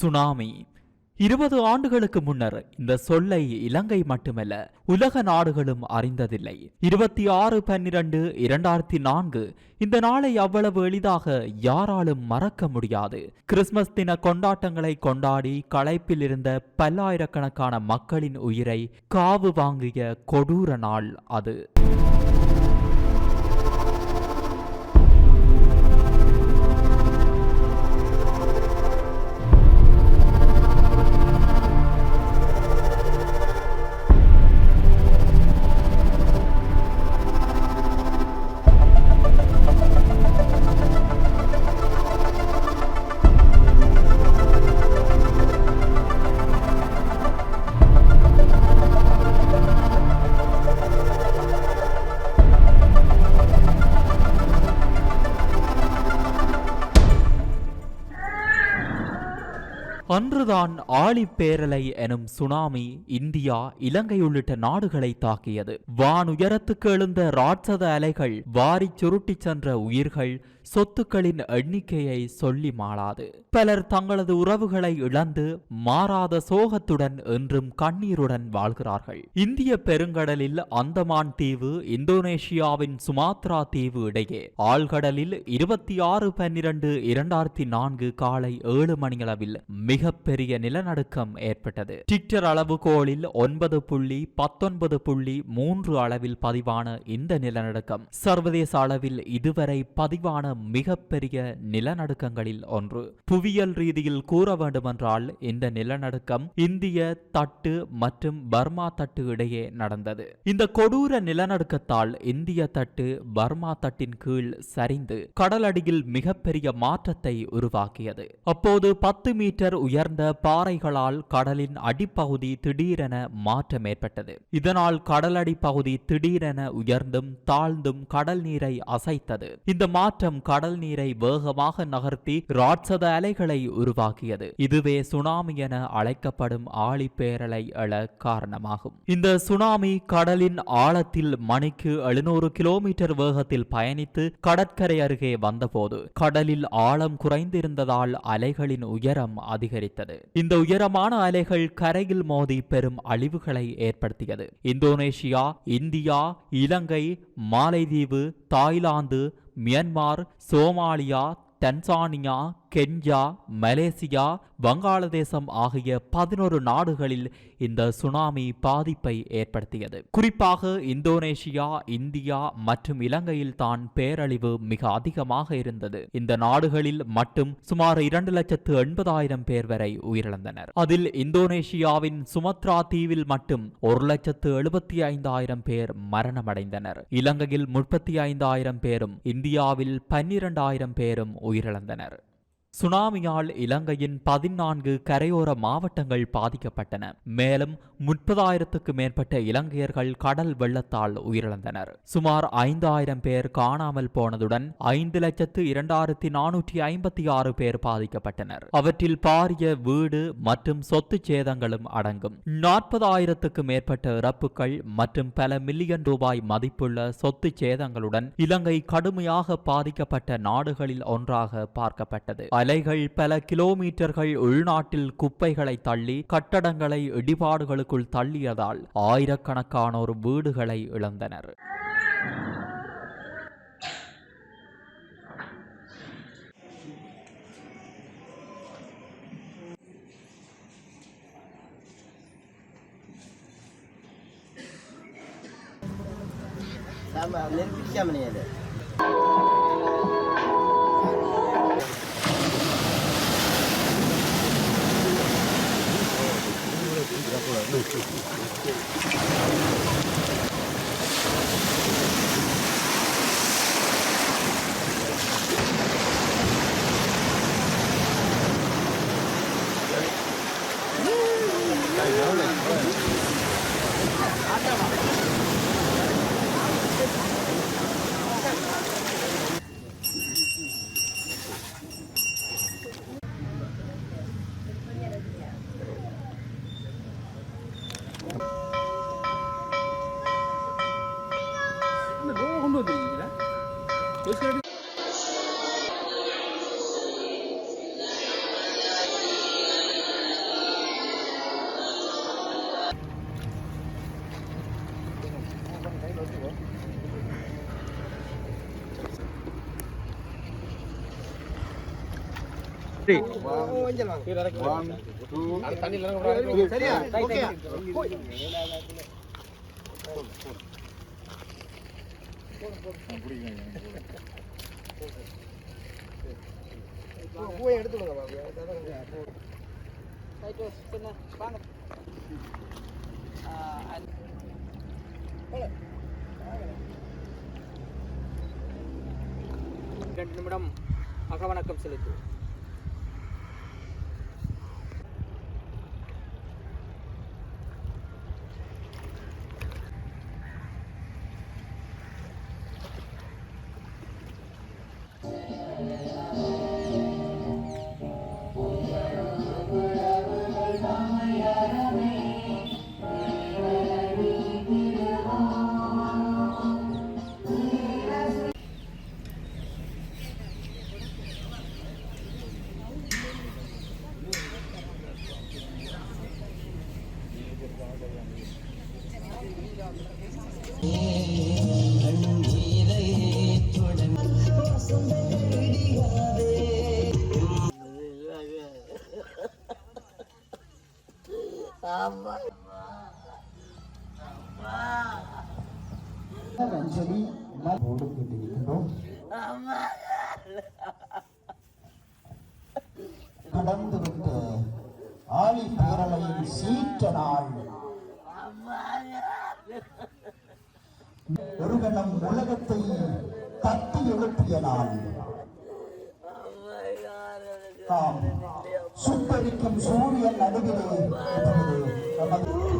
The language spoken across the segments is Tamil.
சுனாமி. இருபது ஆண்டுகளுக்கு முன்னர் இந்த சொல்லை இலங்கை மட்டுமல்ல உலக நாடுகளும் அறிந்ததில்லை. இருபத்தி ஆறு பன்னிரண்டு இரண்டாயிரத்தி நான்கு இந்த நாளை அவ்வளவு எளிதாக யாராலும் மறக்க முடியாது. கிறிஸ்மஸ் தின கொண்டாட்டங்களை கொண்டாடி களைப்பில் இருந்த பல்லாயிரக்கணக்கான மக்களின் உயிரை காவு வாங்கிய கொடூர நாள் அது. அன்றுதான் ஆழிப்பேரலை எனும் சுனாமி இந்தியா இலங்கை உள்ளிட்ட நாடுகளை தாக்கியது. வானுயரத்துக்கு எழுந்த ராட்சத அலைகள் வாரிச் சுருட்டிச் சென்ற உயிர்கள் சொத்துக்களின் எண்ணிக்கையை சொல்லி மாளாது. பலர் தங்களது உறவுகளை இழந்து மாறாத சோகத்துடன் என்றும் கண்ணீருடன் வாழ்கிறார்கள். இந்திய பெருங்கடலில் அந்தமான் தீவு இந்தோனேஷியாவின் சுமாத்ரா தீவு இடையே ஆழ்கடலில் இருபத்தி ஆறு பன்னிரண்டு இரண்டாயிரத்தி நான்கு காலை ஏழு மணியளவில் மிகப்பெரிய நிலநடுக்கம் ஏற்பட்டது. டிக்டர் அளவுகோலில் ஒன்பது புள்ளி பத்தொன்பது புள்ளி மூன்று அளவில் பதிவான இந்த நிலநடுக்கம். சர்வதேச அளவில் இதுவரை பதிவான மிகப்பெரிய நிலநடுக்கங்களில் ஒன்று. புவியியல் ரீதியில் கூற வேண்டுமென்றால் இந்த நிலநடுக்கம் இந்திய தட்டு மற்றும் பர்மா தட்டு இடையே நடந்தது. இந்த கொடூர நிலநடுக்கத்தால் இந்திய தட்டு பர்மா தட்டின் கீழ் சரிந்து கடலடியில் மிகப்பெரிய மாற்றத்தை உருவாக்கியது. அப்போது பத்து மீட்டர் உயர்ந்த பாறைகளால் கடலின் அடிப்பகுதி திடீரென மாற்றம் ஏற்பட்டது. இதனால் கடலடி பகுதி திடீரென உயர்ந்தும் தாழ்ந்தும் கடல் நீரை அசைத்தது. இந்த மாற்றம் கடல் நீரை வேகமாக நகர்த்தி ராட்சத அலைகளை உருவாக்கியது. இதுவே சுனாமி என அழைக்கப்படும் ஆழிப்பேரலை எழ காரணமாகும். இந்த சுனாமி கடலின் ஆழத்தில் மணிக்கு எழுநூறு கிலோமீட்டர் வேகத்தில் பயணித்து கடற்கரை அருகே வந்தபோது கடலில் ஆழம் குறைந்திருந்ததால் அலைகளின் உயரம் அதிகரித்தது. இந்த உயரமான அலைகள் கரையில் மோதி பெரும் அழிவுகளை ஏற்படுத்தியது. Indonesia India Ilangai Malaitheevu Thailand Myanmar Somalia Tanzania Kenya Malaysia Vangaladesam ஆகிய பதினொரு நாடுகளில் இந்த சுனாமி பாதிப்பை ஏற்படுத்தியது. குறிப்பாக இந்தோனேஷியா இந்தியா மற்றும் இலங்கையில் தான் பேரழிவு மிக அதிகமாக இருந்தது. இந்த நாடுகளில் மட்டும் சுமார் இரண்டு லட்சத்து எண்பதாயிரம் பேர் வரை உயிரிழந்தனர். அதில் இந்தோனேஷியாவின் சுமத்ரா தீவில் மட்டும் ஒரு லட்சத்து எழுபத்தி ஐந்தாயிரம் பேர் மரணமடைந்தனர். இலங்கையில் முப்பத்தி ஐந்தாயிரம் பேரும் இந்தியாவில் பன்னிரண்டாயிரம் பேரும் உயிரிழந்தனர். சுனாமியால் இலங்கையின் பதினான்கு கரையோர மாவட்டங்கள் பாதிக்கப்பட்டன. மேலும் முப்பதாயிரத்துக்கு மேற்பட்ட இலங்கையர்கள் கடல் வெள்ளத்தால் உயிரிழந்தனர். சுமார் ஐந்தாயிரம் பேர் காணாமல் போனதுடன் ஐந்து லட்சத்து இரண்டாயிரத்தி நானூற்றி ஐம்பத்தி ஆறு பேர் பாதிக்கப்பட்டனர். அவற்றில் பாரிய வீடு மற்றும் சொத்து சேதங்களும் அடங்கும். நாற்பதாயிரத்துக்கு மேற்பட்ட இறப்புகள் மற்றும் பல மில்லியன் ரூபாய் மதிப்புள்ள சொத்து சேதங்களுடன் இலங்கை கடுமையாக பாதிக்கப்பட்ட நாடுகளில் ஒன்றாக பார்க்கப்பட்டது. அலைகள் பல கிலோமீட்டர்கள் உள்நாட்டில் குப்பைகளை தள்ளி கட்டடங்களை இடிபாடுகளுக்குள் தள்ளியதால் ஆயிரக்கணக்கானோர் வீடுகளை இழந்தனர். சாம்பார் நெருப்பிடிக்காம நீ ரெண்டு நிமிடம் அகவணக்கம் செலுத்து அஞ்சலி ஓடு கேட்டிருக்கிறோம் கடந்துவிட்ட சீற்ற நாள் ஒரு கணம் உலகத்தை தட்டி எழுப்பிய நாள் சுட்டரிக்கும் சூரியன் நடுவிலே Kapag...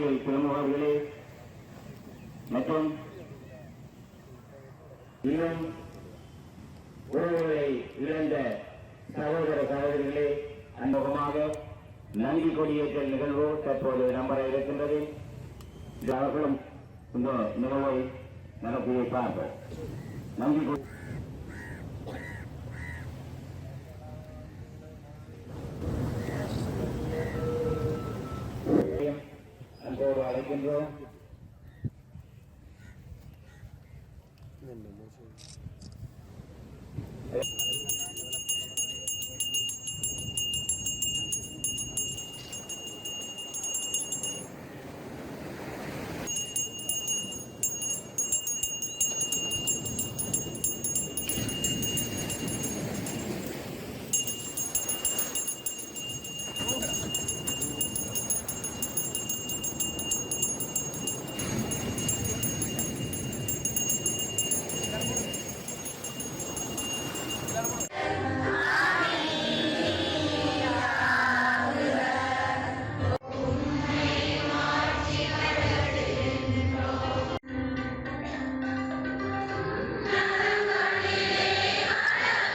பிரமுகர்களே மற்றும் இன்னும் உறவுகளை இழந்த சகோதர சகோதரிகளே அன்பகமாக நன்றி கொடியேற்றல் நிகழ்வு தற்போது நம்பர இருக்கின்றது. அவர்களும் இந்த நிகழ்வை நடத்தி பார்ப்போம். நன்றி Thank you.